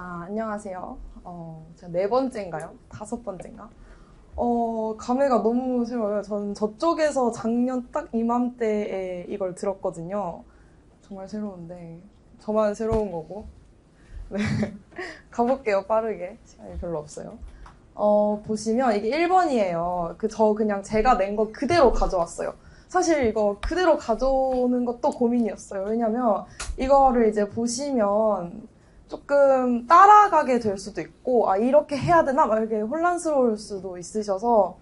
아, 안녕하세요. 어, 제가 네 번째인가요? 다섯 번째인가? 어, 감회가 너무 새로워요. 저는 저쪽에서 작년 딱 이맘때에 이걸 들었거든요. 정말 새로운데, 저만 새로운 거고. 네. 가볼게요, 빠르게. 시간이 별로 없어요. 어, 보시면 이게 1번이에요. 그, 저 그냥 제가 낸 거 그대로 가져왔어요. 사실 이거 그대로 가져오는 것도 고민이었어요. 왜냐면 이거를 이제 보시면 조금 따라가게 될 수도 있고, 아, 이렇게 해야 되나? 막 이렇게 혼란스러울 수도 있으셔서,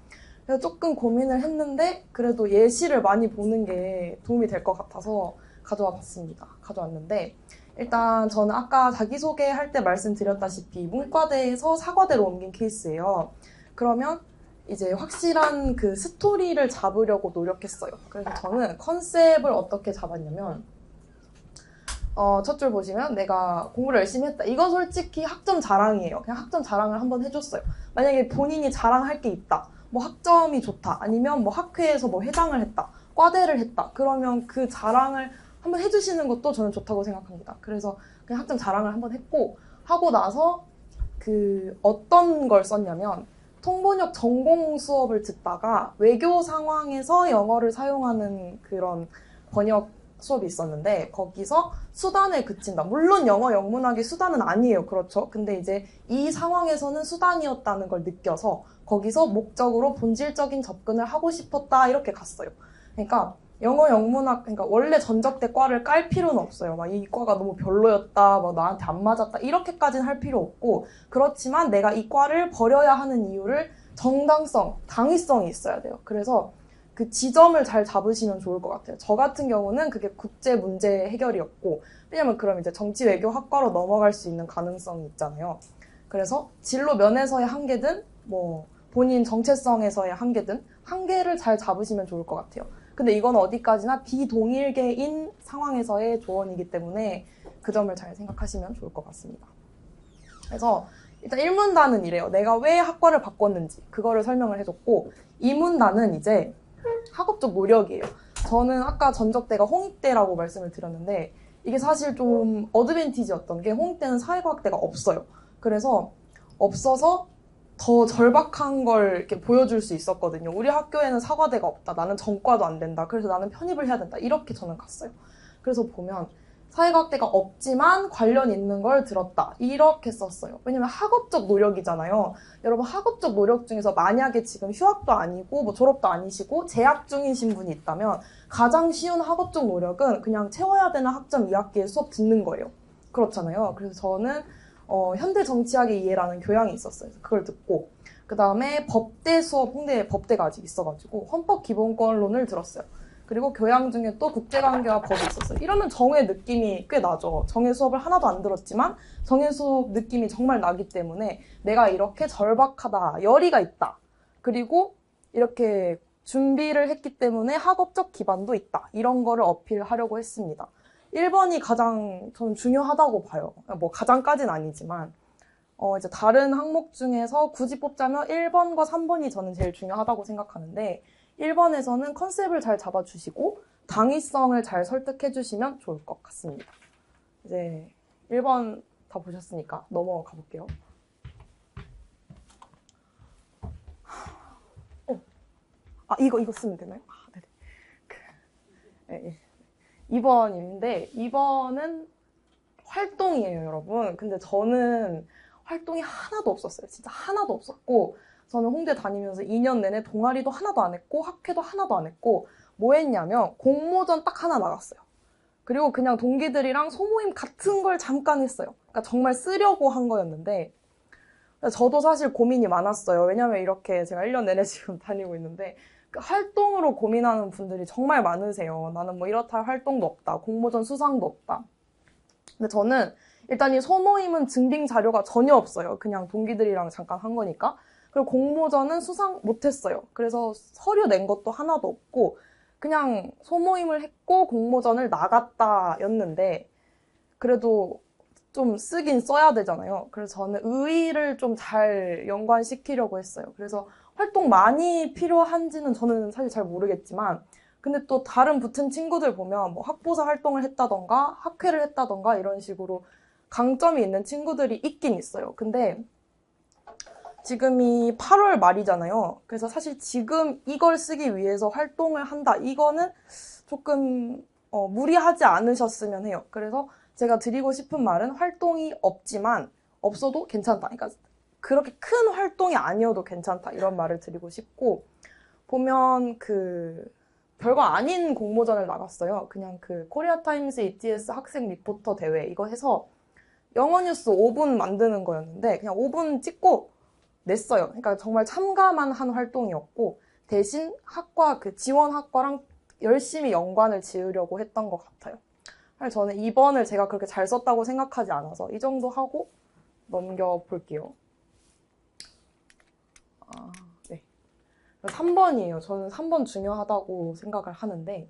그래서 조금 고민을 했는데, 그래도 예시를 많이 보는 게 도움이 될 것 같아서 가져와 봤습니다. 가져왔는데, 일단 저는 아까 자기소개 할 때 말씀드렸다시피 문과대에서 사과대로 옮긴 케이스예요. 그러면 이제 확실한 그 스토리를 잡으려고 노력했어요. 그래서 저는 컨셉을 어떻게 잡았냐면, 어, 첫 줄 보시면 내가 공부를 열심히 했다. 이건 솔직히 학점 자랑이에요. 그냥 학점 자랑을 한번 해줬어요. 만약에 본인이 자랑할 게 있다. 뭐 학점이 좋다. 아니면 뭐 학회에서 뭐 회장을 했다. 과대를 했다. 그러면 그 자랑을 한번 해주시는 것도 저는 좋다고 생각합니다. 그래서 그냥 학점 자랑을 한번 했고, 하고 나서 그 어떤 걸 썼냐면, 통번역 전공 수업을 듣다가 외교 상황에서 영어를 사용하는 그런 번역 수업이 있었는데 거기서 수단에 그친다. 물론 영어 영문학이 수단은 아니에요. 그렇죠. 근데 이제 이 상황에서는 수단이었다는 걸 느껴서 거기서 목적으로 본질적인 접근을 하고 싶었다. 이렇게 갔어요. 그러니까 영어 영문학 그러니까 원래 전적대 과를 깔 필요는 없어요. 막 이 과가 너무 별로였다. 막 나한테 안 맞았다. 이렇게까지는 할 필요 없고 그렇지만 내가 이 과를 버려야 하는 이유를 정당성, 당위성이 있어야 돼요. 그래서 그 지점을 잘 잡으시면 좋을 것 같아요. 저 같은 경우는 그게 국제 문제 해결이었고, 왜냐면 그럼 이제 정치 외교 학과로 넘어갈 수 있는 가능성이 있잖아요. 그래서 진로 면에서의 한계든, 뭐, 본인 정체성에서의 한계든, 한계를 잘 잡으시면 좋을 것 같아요. 근데 이건 어디까지나 비동일계인 상황에서의 조언이기 때문에 그 점을 잘 생각하시면 좋을 것 같습니다. 그래서 일단 1문단은 이래요. 내가 왜 학과를 바꿨는지 그거를 설명을 해줬고 2문단은 이제 학업적 노력이에요. 저는 아까 전적대가 홍익대라고 말씀을 드렸는데 이게 사실 좀 어드밴티지였던 게 홍익대는 사회과학대가 없어요. 그래서 없어서 더 절박한 걸 이렇게 보여줄 수 있었거든요. 우리 학교에는 사과대가 없다. 나는 전과도 안 된다. 그래서 나는 편입을 해야 된다. 이렇게 저는 갔어요. 그래서 보면 사회과학대가 없지만 관련 있는 걸 들었다. 이렇게 썼어요. 왜냐면 학업적 노력이잖아요. 여러분 학업적 노력 중에서 만약에 지금 휴학도 아니고 뭐 졸업도 아니시고 재학 중이신 분이 있다면 가장 쉬운 학업적 노력은 그냥 채워야 되는 학점 2학기에 수업 듣는 거예요. 그렇잖아요. 그래서 저는 어, 현대 정치학의 이해라는 교양이 있었어요. 그걸 듣고 그 다음에 법대 수업 홍대 법대가 아직 있어가지고 헌법 기본권론을 들었어요. 그리고 교양 중에 또 국제관계와 법이 있었어요. 이러면 정의 느낌이 꽤 나죠. 정의 수업을 하나도 안 들었지만 정의 수업 느낌이 정말 나기 때문에 내가 이렇게 절박하다, 열의가 있다. 그리고 이렇게 준비를 했기 때문에 학업적 기반도 있다. 이런 거를 어필하려고 했습니다. 1번이 가장 저는 중요하다고 봐요. 뭐 가장까지는 아니지만 어 이제 다른 항목 중에서 굳이 뽑자면 1번과 3번이 저는 제일 중요하다고 생각하는데 1번에서는 컨셉을 잘 잡아주시고 당위성을 잘 설득해 주시면 좋을 것 같습니다. 이제 1번 다 보셨으니까 넘어가 볼게요. 어. 아, 이거, 이거 쓰면 되나요? 아, 네네. 그, 네, 네. 2번인데, 2번은 활동이에요, 여러분. 근데 저는 활동이 하나도 없었어요. 진짜 하나도 없었고, 저는 홍대 다니면서 2년 내내 동아리도 하나도 안 했고 학회도 하나도 안 했고 뭐 했냐면 공모전 딱 하나 나갔어요. 그리고 그냥 동기들이랑 소모임 같은 걸 잠깐 했어요. 그러니까 정말 쓰려고 한 거였는데 저도 사실 고민이 많았어요. 왜냐면 이렇게 제가 1년 내내 지금 다니고 있는데 그 활동으로 고민하는 분들이 정말 많으세요. 나는 뭐 이렇다 할 활동도 없다. 공모전 수상도 없다. 근데 저는 일단 이 소모임은 증빙 자료가 전혀 없어요. 그냥 동기들이랑 잠깐 한 거니까. 그리고 공모전은 수상 못했어요. 그래서 서류 낸 것도 하나도 없고 그냥 소모임을 했고 공모전을 나갔다였는데 그래도 좀 쓰긴 써야 되잖아요. 그래서 저는 의의를 좀 잘 연관시키려고 했어요. 그래서 활동 많이 필요한지는 저는 사실 잘 모르겠지만 근데 또 다른 붙은 친구들 보면 뭐 학보사 활동을 했다던가 학회를 했다던가 이런 식으로 강점이 있는 친구들이 있긴 있어요. 근데 지금이 8월 말이잖아요. 그래서 사실 지금 이걸 쓰기 위해서 활동을 한다. 이거는 조금 어, 무리하지 않으셨으면 해요. 그래서 제가 드리고 싶은 말은 활동이 없지만 없어도 괜찮다. 그러니까 그렇게 큰 활동이 아니어도 괜찮다. 이런 말을 드리고 싶고 보면 그 별거 아닌 공모전을 나갔어요. 그냥 그 코리아 타임스 ETS 학생 리포터 대회 이거 해서 영어 뉴스 5분 만드는 거였는데 그냥 5분 찍고 냈어요. 그러니까 정말 참가만 한 활동이었고 대신 학과 그 지원 학과랑 열심히 연관을 지으려고 했던 것 같아요. 저는 2번을 제가 그렇게 잘 썼다고 생각하지 않아서 이 정도 하고 넘겨볼게요. 아, 네. 3번이에요. 저는 3번 중요하다고 생각을 하는데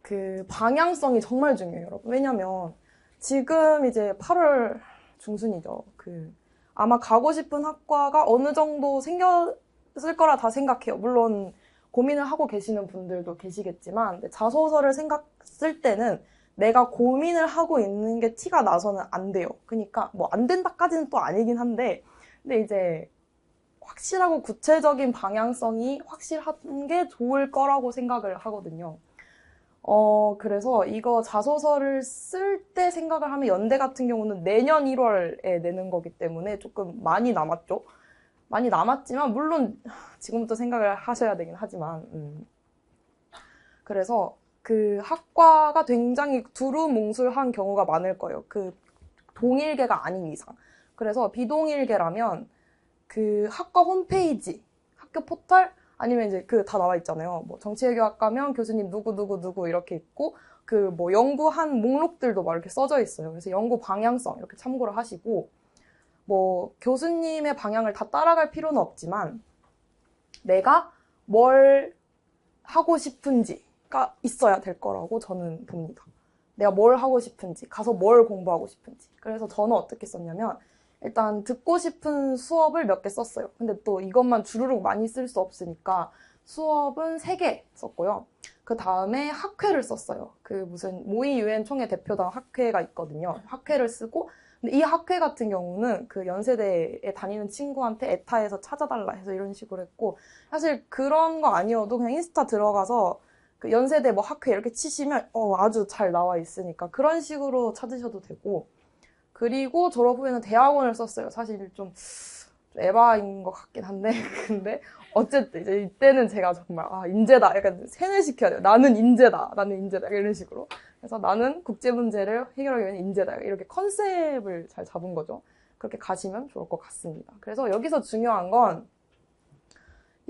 그 방향성이 정말 중요해요, 여러분. 왜냐면 지금 이제 8월 중순이죠. 그 아마 가고 싶은 학과가 어느 정도 생겼을 거라 다 생각해요. 물론 고민을 하고 계시는 분들도 계시겠지만 자소서를 생각 쓸 때는 내가 고민을 하고 있는 게 티가 나서는 안 돼요. 그러니까 뭐 안 된다까지는 또 아니긴 한데 근데 이제 확실하고 구체적인 방향성이 확실한 게 좋을 거라고 생각을 하거든요. 어, 그래서 이거 자소서를 쓸 때 생각을 하면 연대 같은 경우는 내년 1월에 내는 거기 때문에 조금 많이 남았죠. 많이 남았지만, 물론 지금부터 생각을 하셔야 되긴 하지만, 음. 그래서 그 학과가 굉장히 두루뭉술한 경우가 많을 거예요. 그 동일계가 아닌 이상. 그래서 비동일계라면 그 학과 홈페이지, 학교 포털, 아니면 이제 그 다 나와 있잖아요. 뭐 정치외교학과면 교수님 누구 누구 누구 이렇게 있고 그 뭐 연구한 목록들도 막 이렇게 써져 있어요. 그래서 연구 방향성 이렇게 참고를 하시고 뭐 교수님의 방향을 다 따라갈 필요는 없지만 내가 뭘 하고 싶은지가 있어야 될 거라고 저는 봅니다. 내가 뭘 하고 싶은지, 가서 뭘 공부하고 싶은지. 그래서 저는 어떻게 썼냐면 일단 듣고 싶은 수업을 몇 개 썼어요. 근데 또 이것만 주르륵 많이 쓸 수 없으니까 수업은 세 개 썼고요. 그 다음에 학회를 썼어요. 그 무슨 모의 유엔 총회 대표단 학회가 있거든요. 학회를 쓰고 근데 이 학회 같은 경우는 그 연세대에 다니는 친구한테 에타에서 찾아달라 해서 이런 식으로 했고 사실 그런 거 아니어도 그냥 인스타 들어가서 그 연세대 뭐 학회 이렇게 치시면 어 아주 잘 나와 있으니까 그런 식으로 찾으셔도 되고 그리고 졸업 후에는 대학원을 썼어요. 사실 좀 에바인 것 같긴 한데 근데 어쨌든 이제 이때는 제가 정말 아 인재다 약간 세뇌시켜야 돼요. 나는 인재다. 나는 인재다 이런 식으로. 그래서 나는 국제 문제를 해결하기 위한 인재다. 이렇게 컨셉을 잘 잡은 거죠. 그렇게 가시면 좋을 것 같습니다. 그래서 여기서 중요한 건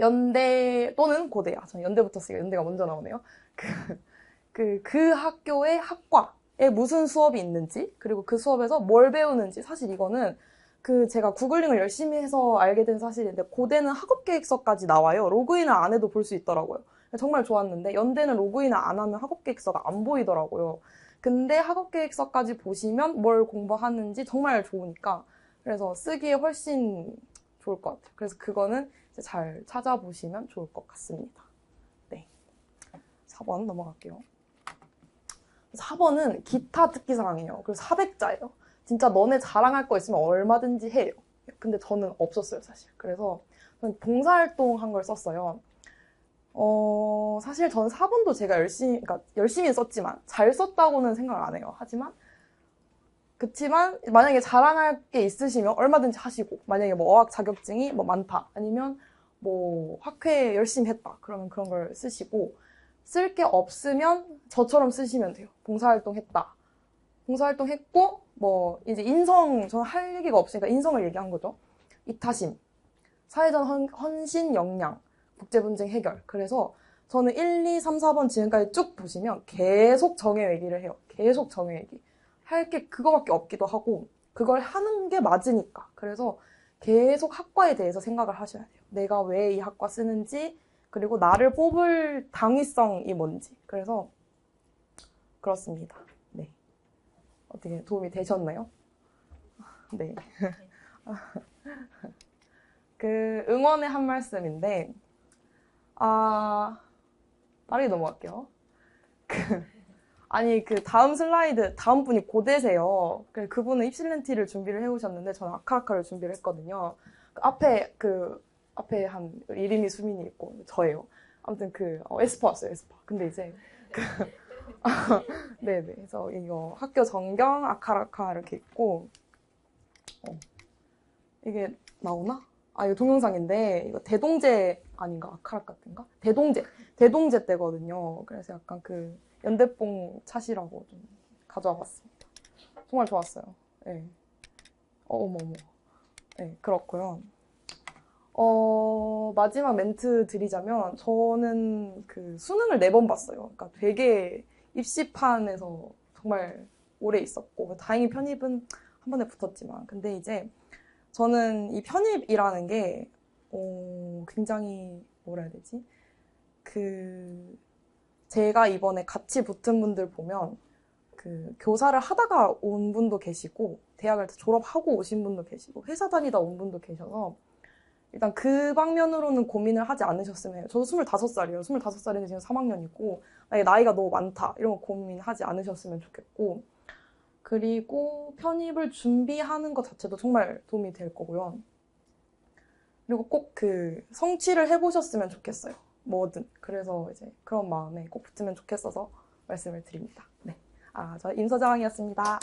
연대 또는 고대야. 전 연대부터 쓰니까 연대가 먼저 나오네요. 그, 그, 그 학교의 학과 에 무슨 수업이 있는지 그리고 그 수업에서 뭘 배우는지 사실 이거는 그 제가 구글링을 열심히 해서 알게 된 사실인데 고대는 학업 계획서까지 나와요. 로그인을 안 해도 볼 수 있더라고요. 정말 좋았는데 연대는 로그인을 안 하면 학업 계획서가 안 보이더라고요. 근데 학업 계획서까지 보시면 뭘 공부하는지 정말 좋으니까 그래서 쓰기에 훨씬 좋을 것 같아요. 그래서 그거는 잘 찾아보시면 좋을 것 같습니다. 네. 4번 넘어갈게요. 4번은 기타 특기사항이에요. 그리고 400자예요. 진짜 너네 자랑할 거 있으면 얼마든지 해요. 근데 저는 없었어요, 사실. 그래서 저는 봉사활동 한 걸 썼어요. 어, 사실 저는 4번도 제가 열심히, 그러니까 열심히 썼지만, 잘 썼다고는 생각 안 해요. 하지만, 그치만, 만약에 자랑할 게 있으시면 얼마든지 하시고, 만약에 뭐 어학 자격증이 뭐 많다. 아니면 뭐 학회 열심히 했다. 그러면 그런 걸 쓰시고, 쓸 게 없으면 저처럼 쓰시면 돼요. 봉사활동 했다. 봉사활동 했고, 뭐, 이제 인성, 저는 할 얘기가 없으니까 인성을 얘기한 거죠. 이타심, 사회전 헌, 헌신 역량, 국제 분쟁 해결. 그래서 저는 1, 2, 3, 4번 지금까지 쭉 보시면 계속 정해 얘기를 해요. 계속 정해 얘기. 할 게 그거밖에 없기도 하고, 그걸 하는 게 맞으니까. 그래서 계속 학과에 대해서 생각을 하셔야 돼요. 내가 왜 이 학과 쓰는지, 그리고 나를 뽑을 당위성이 뭔지. 그래서 그렇습니다. 네. 어떻게 도움이 되셨나요? 네. 그 응원의 한 말씀인데 아 빠르게 넘어갈게요. 그 아니 그 다음 슬라이드 다음 분이 고대세요. 그 그분은 입실렌티를 준비를 해오셨는데 저는 아카라카를 준비를 했거든요. 그 앞에 그 앞에 한 이름이 수민이 있고 저예요. 아무튼 그 어, 에스파였어요 에스파. 근데 이제 그 네네 그래서 이거 학교 전경 아카라카 이렇게 있고 어, 이게 나오나? 아 이거 동영상인데 이거 대동제 아닌가 아카라카 때인가? 대동제 대동제 때거든요. 그래서 약간 그 연대뽕 찻이라고 좀 가져와 봤습니다. 정말 좋았어요. 네. 어, 어머, 어머. 네, 그렇고요. 어, 마지막 멘트 드리자면, 저는 그 수능을 네 번 봤어요. 그러니까 되게 입시판에서 정말 오래 있었고, 다행히 편입은 한 번에 붙었지만, 근데 이제 저는 이 편입이라는 게, 어, 굉장히, 뭐라 해야 되지? 그, 제가 이번에 같이 붙은 분들 보면 그 교사를 하다가 온 분도 계시고 대학을 졸업하고 오신 분도 계시고 회사 다니다 온 분도 계셔서 일단 그 방면으로는 고민을 하지 않으셨으면 해요. 저도 25살이에요. 25살인데 지금 3학년이고 만약에 나이가 너무 많다 이런 거 고민하지 않으셨으면 좋겠고 그리고 편입을 준비하는 것 자체도 정말 도움이 될 거고요. 그리고 꼭 그 성취를 해보셨으면 좋겠어요. 뭐든. 그래서 이제 그런 마음에 꼭 붙으면 좋겠어서 말씀을 드립니다. 네. 아, 저 임서장이었습니다.